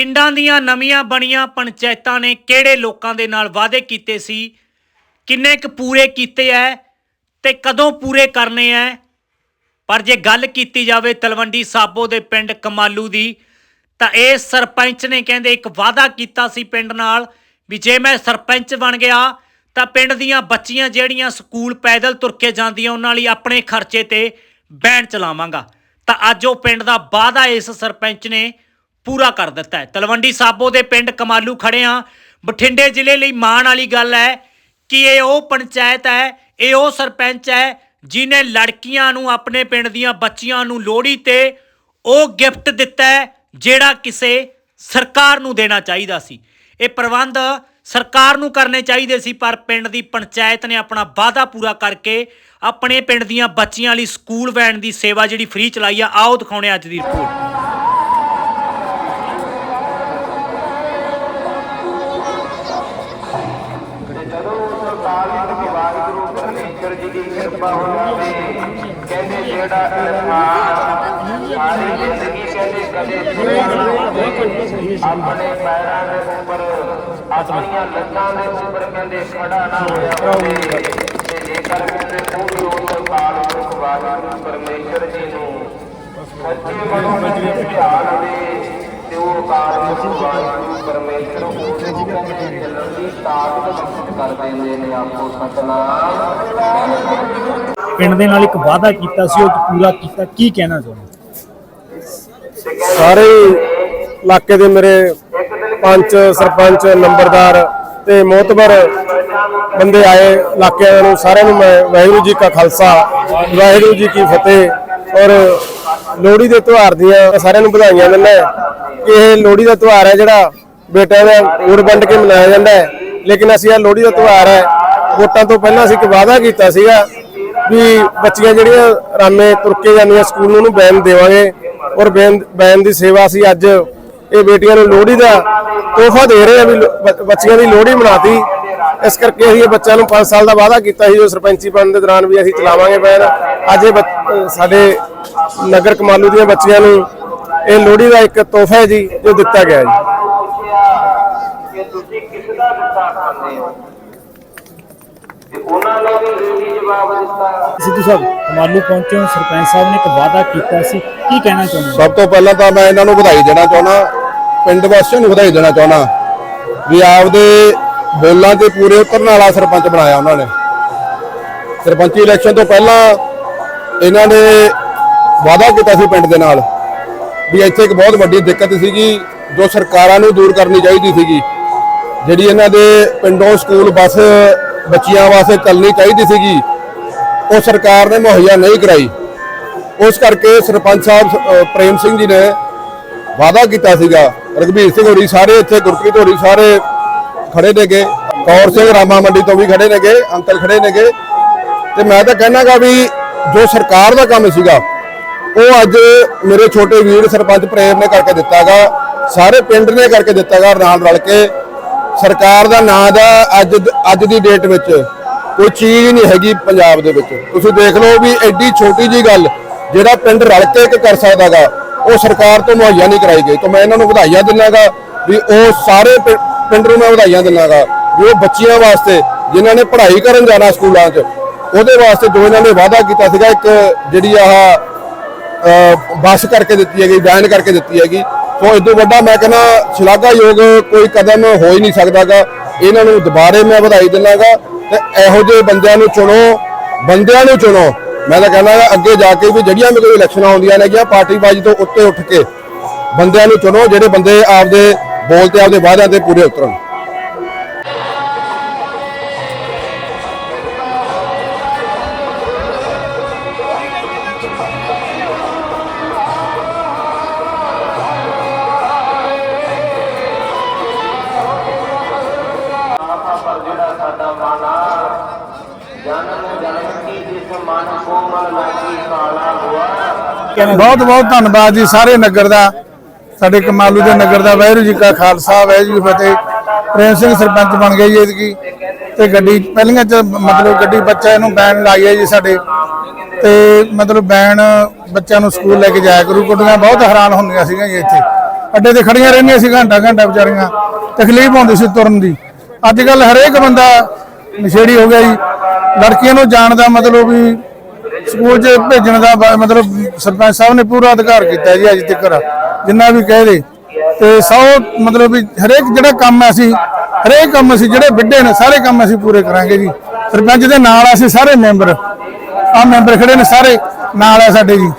ਪਿੰਡਾਂ ਦੀਆਂ ਨਵੀਆਂ ਬਣੀਆਂ ਪੰਚਾਇਤਾਂ ਨੇ ਕਿਹੜੇ ਲੋਕਾਂ ਦੇ ਨਾਲ ਵਾਅਦੇ ਕੀਤੇ ਸੀ? ਕਿੰਨੇ ਕੁ ਪੂਰੇ ਕੀਤੇ ਐ ਤੇ ਕਦੋਂ ਪੂਰੇ ਕਰਨੇ ਐ? ਪਰ ਜੇ ਗੱਲ ਕੀਤੀ ਜਾਵੇ ਤਲਵੰਡੀ ਸਾਬੋ ਦੇ ਪਿੰਡ ਕਮਾਲੂ ਦੀ, ਤਾਂ ਇਹ ਸਰਪੰਚ ਨੇ ਕਹਿੰਦੇ ਇੱਕ ਵਾਅਦਾ ਕੀਤਾ ਸੀ ਪਿੰਡ ਨਾਲ ਵੀ ਜੇ ਮੈਂ ਸਰਪੰਚ ਬਣ ਗਿਆ, ਤਾਂ ਪਿੰਡ ਦੀਆਂ ਬੱਚੀਆਂ ਜਿਹੜੀਆਂ ਸਕੂਲ ਪੈਦਲ ਤੁਰ ਕੇ ਜਾਂਦੀਆਂ, ਉਹਨਾਂ ਲਈ ਆਪਣੇ ਖਰਚੇ ਤੇ ਬੈਂਡ ਚਲਾਵਾਂਗਾ। ਤਾਂ ਅੱਜ ਉਹ ਪਿੰਡ ਦਾ ਵਾਅਦਾ ਇਸ ਸਰਪੰਚ ਨੇ ਪੂਰਾ ਕਰ ਦਿੱਤਾ ਹੈ। ਤਲਵੰਡੀ ਸਾਬੋ ਦੇ ਪਿੰਡ ਕਮਾਲੂ ਖੜੇ ਆ ਬਠਿੰਡੇ ਜ਼ਿਲ੍ਹੇ ਲਈ ਮਾਣ ਵਾਲੀ ਗੱਲ ਹੈ ਕਿ ਇਹ ਉਹ ਪੰਚਾਇਤ ਹੈ, ਇਹ ਉਹ ਸਰਪੰਚ ਹੈ ਜਿਨੇ ਲੜਕੀਆਂ ਨੂੰ ਆਪਣੇ ਪਿੰਡ ਦੀਆਂ ਬੱਚੀਆਂ ਨੂੰ ਲੋਹੜੀ ਤੇ ਉਹ ਗਿਫਟ ਦਿੱਤਾ ਜਿਹੜਾ ਕਿਸੇ ਸਰਕਾਰ ਨੂੰ ਦੇਣਾ ਚਾਹੀਦਾ ਸੀ। ਇਹ ਪ੍ਰਬੰਧ ਸਰਕਾਰ ਨੂੰ ਕਰਨੇ ਚਾਹੀਦੇ ਸੀ, ਪਰ ਪਿੰਡ ਦੀ ਪੰਚਾਇਤ ਨੇ ਆਪਣਾ ਵਾਅਦਾ ਪੂਰਾ ਕਰਕੇ ਆਪਣੇ ਪਿੰਡ ਦੀਆਂ ਬੱਚੀਆਂ ਲਈ ਸਕੂਲ ਵੈਨ ਦੀ ਸੇਵਾ ਜਿਹੜੀ ਫ੍ਰੀ ਚਲਾਈ ਆ, ਆਓ ਦਿਖਾਉਣੇ ਅੱਜ ਦੀ ਰਿਪੋਰਟ ਜੀ ਕਹਿੰਦੇ ਜਿਹੜਾ ਇਨਸਾਨ ਸਾਰੀ ਜ਼ਿੰਦਗੀ ਕਹਿੰਦੇ ਕਦੇ ਤੁਰਿਆ ਆਪਣੇ ਪੈਰਾਂ ਦੇ ਉੱਪਰ ਆਪਣੀਆਂ ਲੱਤਾਂ ਦੇ ਉੱਪਰ ਕਹਿੰਦੇ ਖੜਾ ਨਾ ਹੋਇਆ ਹੋਵੇ ਤੇ ਜੇਕਰ ਕਹਿੰਦੇ ਉਹ ਉਸ ਅਕਾਲ ਪੁਰਖ ਵਾਹਿਗੁਰੂ ਪਰਮੇਸ਼ਰ ਜੀ ਨੂੰ ਸੱਚੇ ਮਨੋਂ ਵਿੱਚ ਧਿਆਨ ਦੇ ਤੇ ਉਹ ਅਕਾਲ ਪੁਰਖ ਵਾਹਿਗੁਰੂ ਪਰਮੇਸ਼ਰ ਉਹਦੇ ਨੂੰ ਕਹਿੰਦੇ ਚੱਲਣ ਦੀ ਤਾਕਤ ਬਖਸ਼ ਕਰ ਦਿੰਦੇ ਨੇ ਆਪੋ ਸਤਨਾਮ ਪਿੰਡ ਦੇ ਨਾਲ ਇੱਕ ਵਾਅਦਾ ਕੀਤਾ ਸੀ, ਉਹ ਪੂਰਾ ਕੀਤਾ। ਕੀ ਕਹਿਣਾ ਚਾਹੁੰਦੇ ਸਾਰੇ ਇਲਾਕੇ ਦੇ ਮੇਰੇ ਪੰਚ ਸਰਪੰਚ, ਨੰਬਰਦਾਰ ਤੇ ਮੋਤਬਰ ਬੰਦੇ ਆਏ ਇਲਾਕਿਆਂ ਨੂੰ। ਸਾਰਿਆਂ ਨੂੰ ਮੈਂ ਵਾਹਿਗੁਰੂ ਜੀ ਕਾ ਖਾਲਸਾ, ਵਾਹਿਗੁਰੂ ਜੀ ਕੀ ਫਤਿਹ। ਔਰ ਲੋਹੜੀ ਦੇ ਤਿਉਹਾਰ ਦੀਆਂ ਸਾਰਿਆਂ ਨੂੰ ਵਧਾਈਆਂ ਦਿੰਦਾ ਕਿ ਇਹ ਲੋਹੜੀ ਦਾ ਤਿਉਹਾਰ ਹੈ ਜਿਹੜਾ ਬੇਟਿਆਂ ਦਾ ਗੁੜ ਵੰਡ ਕੇ ਮਨਾਇਆ ਜਾਂਦਾ ਹੈ। ਲੇਕਿਨ ਅਸੀਂ ਇਹ ਲੋਹੜੀ ਦਾ ਤਿਉਹਾਰ ਹੈ, ਵੋਟਾਂ ਤੋਂ ਪਹਿਲਾਂ ਅਸੀਂ ਇੱਕ ਵਾਅਦਾ ਕੀਤਾ ਸੀਗਾ ਵੀ ਬੱਚੀਆਂ ਜਿਹੜੀਆਂ ਰਾਮੇ ਤੁਰ ਕੇ ਜਾਂਦੀਆਂ ਸਕੂਲ ਨੂੰ, ਉਹਨੂੰ ਬੈਨ ਦੇਵਾਂਗੇ। ਔਰ ਬੈਨ ਬੈਨ ਦੀ ਸੇਵਾ ਅਸੀਂ ਅੱਜ ਇਹ ਬੇਟੀਆਂ ਨੂੰ ਲੋਹੜੀ ਦਾ ਤੋਹਫਾ ਦੇ ਰਹੇ ਆ ਵੀ ਲੋ- ਬ- ਬੱਚੀਆਂ ਦੀ ਲੋਹੜੀ ਮਨਾਤੀ। ਇਸ ਕਰਕੇ ਅਸੀਂ ਇਹ ਬੱਚਿਆਂ ਨੂੰ 5 ਸਾਲ ਦਾ ਵਾਅਦਾ ਕੀਤਾ ਸੀ, ਜੋ ਸਰਪੰਚੀ ਬਣਨ ਦੇ ਦੌਰਾਨ ਵੀ ਅਸੀਂ ਚਲਾਵਾਂਗੇ ਬੈਨ। ਅੱਜ ਇਹ ਬੱਚ- ਸਾਡੇ ਨਗਰ ਕਮਾਲੂ ਦੀਆਂ ਬੱਚੀਆਂ ਨੂੰ ਇਹ ਲੋਹੜੀ ਦਾ ਇੱਕ ਤੋਹਫਾ ਹੈ ਜੀ, ਜੋ ਦਿੱਤਾ ਗਿਆ ਜੀ ਕਿ ਤੁਸੀਂ ਕਿਸ ਦਾ ਦਿੱਤਾ ਖਾਂਦੇ ਹੋ। ਤੇ ਉਹਨਾਂ ਨੇ ਵੀ ਇਹੀ ਜਵਾਬ ਦਿੱਤਾ। ਸਿੱਧੂ ਸਾਹਿਬ ਕਮਾਲੂ ਪਹੁੰਚੇ ਹੋ ਸਰਪੰਚ ਸਾਹਿਬ ਨੇ ਇੱਕ ਵਾਅਦਾ ਕੀਤਾ ਸੀ। ਕੀ ਕਹਿਣਾ ਚਾਹੁੰਦੇ? ਸਭ ਤੋਂ ਪਹਿਲਾਂ ਤਾਂ ਮੈਂ ਇਹਨਾਂ ਨੂੰ ਵਧਾਈ ਦੇਣਾ ਚਾਹੁੰਦਾ। ਪਿੰਡ ਵਾਸੀਆਂ ਨੂੰ ਵਧਾਈ ਦੇਣਾ ਚਾਹੁੰਦਾ। ਵੀ ਆਪਦੇ ਬੋਲਾਂ ਤੇ ਪੂਰੇ ਉਤਰਨ ਵਾਲਾ ਸਰਪੰਚ ਬਣਾਇਆ ਉਹਨਾਂ ਨੇ। ਸਰਪੰਚੀ ਇਲੈਕਸ਼ਨ ਤੋਂ ਪਹਿਲਾਂ ਇਹਨਾਂ ਨੇ ਵਾਅਦਾ ਕੀਤਾ ਸੀ ਪਿੰਡ ਦੇ ਨਾਲ। ਵੀ ਇੱਥੇ ਇੱਕ ਬਹੁਤ ਵੱਡੀ ਦਿੱਕਤ ਸੀਗੀ ਜੋ ਸਰਕਾਰਾਂ ਨੂੰ ਦੂਰ ਕਰਨੀ ਚਾਹੀਦੀ ਸੀਗੀ। ਜਿਹੜੀ ਇਹਨਾਂ ਦੇ ਪਿੰਡੋਂ ਸਕੂਲ ਬੱਸ ਬੱਚਿਆਂ ਵਾਸਤੇ ਚੱਲਣੀ ਚਾਹੀਦੀ ਸੀਗੀ, ਉਹ ਸਰਕਾਰ ਨੇ ਮੁਹੱਈਆ ਨਹੀਂ ਕਰਾਈ। ਉਸ ਕਰਕੇ ਸਰਪੰਚ ਸਾਹਿਬ ਪ੍ਰੇਮ ਸਿੰਘ ਜੀ ਨੇ ਵਾਅਦਾ ਕੀਤਾ ਸੀਗਾ। ਰਘਬੀਰ ਸਿੰਘ ਹੋਰੀ ਸਾਰੇ ਇੱਥੇ, ਗੁਰਪ੍ਰੀਤ ਹੋਰੀ ਸਾਰੇ ਖੜੇ ਨੇਗੇ। ਕੌਰ ਸਿੰਘ ਰਾਮਾ ਮੰਡੀ ਤੋਂ ਵੀ ਖੜੇ ਨੇਗੇ, ਅੰਕਲ ਖੜੇ ਨੇਗੇ। ਤੇ ਮੈਂ ਤਾਂ ਕਹਿਣਾਗਾ ਵੀ ਜੋ ਸਰਕਾਰ ਦਾ ਕੰਮ ਸੀਗਾ, ਉਹ ਅੱਜ ਮੇਰੇ ਛੋਟੇ ਵੀਰ ਸਰਪੰਚ ਪ੍ਰੇਮ ਨੇ ਕਰਕੇ ਦਿੱਤਾਗਾ ਸਾਰੇ ਪਿੰਡ ਨੇ ਕਰਕੇ ਦਿੱਤਾਗਾ ਨਾਲ ਰਲ ਕੇ। ਸਰਕਾਰ ਦਾ ਨਾਂ ਦਾ ਅੱਜ ਅੱਜ ਦੀ ਡੇਟ ਵਿੱਚ ਕੋਈ ਚੀਜ਼ ਨਹੀਂ ਹੈਗੀ ਪੰਜਾਬ ਦੇ ਵਿੱਚ। ਤੁਸੀਂ ਦੇਖ ਲਓ ਵੀ ਐਡੀ ਛੋਟੀ ਜੀ ਗੱਲ, ਜਿਹੜਾ ਪਿੰਡ ਰਲ ਕੇ ਇੱਕ ਕਰ ਸਕਦਾਗਾ ਉਹ ਸਰਕਾਰ ਤੋਂ ਮੁਹੱਈਆ ਨਹੀਂ ਕਰਾਈ ਗਈ। ਤਾਂ ਮੈਂ ਇਹਨਾਂ ਨੂੰ ਵਧਾਈਆਂ ਦਿੰਨਾਗਾ ਵੀ ਉਹ ਸਾਰੇ ਪਿੰ- ਪਿੰਡ ਨੂੰ ਮੈਂ ਵਧਾਈਆਂ ਦਿੰਨਾਗਾ ਵੀ ਉਹ ਬੱਚਿਆਂ ਵਾਸਤੇ ਜਿਨ੍ਹਾਂ ਨੇ ਪੜ੍ਹਾਈ ਕਰਨ ਜਾਣਾ ਸਕੂਲਾਂ 'ਚ, ਉਹਦੇ ਵਾਸਤੇ ਜੋ ਇਹਨਾਂ ਨੇ ਵਾਅਦਾ ਕੀਤਾ ਸੀਗਾ। ਇੱਕ ਜਿਹੜੀ ਆਹ ਬੱਸ ਕਰਕੇ ਦਿੱਤੀ ਹੈਗੀ, ਵੈਨ ਕਰਕੇ ਦਿੱਤੀ ਹੈਗੀ। ਸੋ ਇਸ ਤੋਂ ਵੱਡਾ ਮੈਂ ਕਹਿੰਦਾ ਸ਼ਲਾਘਾਯੋਗ ਕੋਈ ਕਦਮ ਹੋ ਹੀ ਨਹੀਂ ਸਕਦਾਗਾ। ਇਹਨਾਂ ਨੂੰ ਦੁਬਾਰੇ ਮੈਂ ਵਧਾਈ ਦਿੰਨਾਗਾ ਤੇ ਇਹੋ ਜਿਹੇ ਬੰਦਿਆਂ ਨੂੰ ਚੁਣੋ, ਬੰਦਿਆਂ ਨੂੰ ਚੁਣੋ। ਮੈਂ ਤਾਂ ਕਹਿੰਦਾ ਅੱਗੇ ਜਾ ਕੇ ਵੀ ਜਿਹੜੀਆਂ ਵੀ ਕੋਈ ਇਲੈਕਸ਼ਨਾਂ ਆਉਂਦੀਆਂ ਨੇਗੀਆਂ ਪਾਰਟੀਬਾਜ਼ੀ ਤੋਂ ਉੱਤੇ ਉੱਠ ਕੇ ਬੰਦਿਆਂ ਨੂੰ ਚੁਣੋ, ਜਿਹੜੇ ਬੰਦੇ ਆਪਦੇ ਬੋਲ ਤੇ ਆਪਦੇ ਵਾਅਦਿਆਂ ਤੇ ਪੂਰੇ ਉਤਰਨ ਜਿਹੜਾ ਸਾਡਾ ਮਨ ਆ ਜਨਮ ਜਨਮ ਕੀ ਜਿਸ ਮਨ ਕੋ ਮਨ ਬਹੁਤ ਬਹੁਤ ਧੰਨਵਾਦ ਜੀ ਸਾਰੇ ਨਗਰ ਦਾ, ਸਾਡੇ ਕਮਾਲੂ ਦੇ ਨਗਰ ਦਾ, ਵਾਹਿਗੁਰੂ ਜੀ ਕਾ ਖਾਲਸਾ, ਵਾਹਿਗੁਰੂ ਜੀ ਫਤਿਹ। ਪ੍ਰੇਮ ਸਿੰਘ ਸਰਪੰਚ ਬਣ ਗਏ ਜੀ ਇਹਦੀ ਤੇ ਗੱਡੀ, ਪਹਿਲੀਆਂ ਚ ਮਤਲਬ ਗੱਡੀ ਬੱਚਾ ਇਹਨੂੰ ਬੈਨ ਲਾਈ ਹੈ ਜੀ ਸਾਡੇ। ਤੇ ਮਤਲਬ ਬੈਨ ਬੱਚਿਆਂ ਨੂੰ ਸਕੂਲ ਲੈ ਕੇ ਜਾਇਆ ਕਰੂ। ਕੁੜੀਆਂ ਬਹੁਤ ਹੈਰਾਨ ਹੁੰਦੀਆਂ ਸੀਗੀਆਂ ਜੀ ਇੱਥੇ। ਅੱਡੇ ਤੇ ਖੜੀਆਂ ਰਹਿੰਦੀਆਂ ਸੀ, ਘੰਟਾ ਘੰਟਾ ਵਿਚਾਰੀਆਂ। ਤਕਲੀਫ ਹੁੰਦੀ ਸੀ ਤੁਰਨ ਦੀ। ਅੱਜ ਕੱਲ ਹਰੇਕ ਬੰਦਾ ਨਸ਼ੇੜੀ ਹੋ ਗਿਆ ਜੀ। ਲੜਕੀਆਂ ਨੂੰ ਜਾਣ ਦਾ ਮਤਲਬ ਵੀ ਸਕੂਲ 'ਚ ਭੇਜਣ ਦਾ ਮਤਲਬ ਸਰਪੰਚ ਸਾਹਿਬ ਨੇ ਪੂਰਾ ਅਧਿਕਾਰ ਕੀਤਾ ਜੀ ਅੱਜ ਤੱਕ ਜਿੰਨਾ ਵੀ ਕਹਿ ਦੇ। ਤੇ ਸੌ ਮਤਲਬ ਵੀ ਹਰੇਕ ਜਿਹੜਾ ਕੰਮ ਹੈ ਅਸੀਂ, ਹਰੇਕ ਕੰਮ ਅਸੀਂ ਜਿਹੜੇ ਵਿੱਢੇ ਨੇ, ਸਾਰੇ ਕੰਮ ਅਸੀਂ ਪੂਰੇ ਕਰਾਂਗੇ ਜੀ। ਸਰਪੰਚ ਦੇ ਨਾਲ ਅਸੀਂ ਸਾਰੇ ਮੈਂਬਰ। ਆ ਮੈਂਬਰ ਖੜੇ ਨੇ ਸਾਰੇ, ਨਾਲ ਆ ਸਾਡੇ ਜੀ।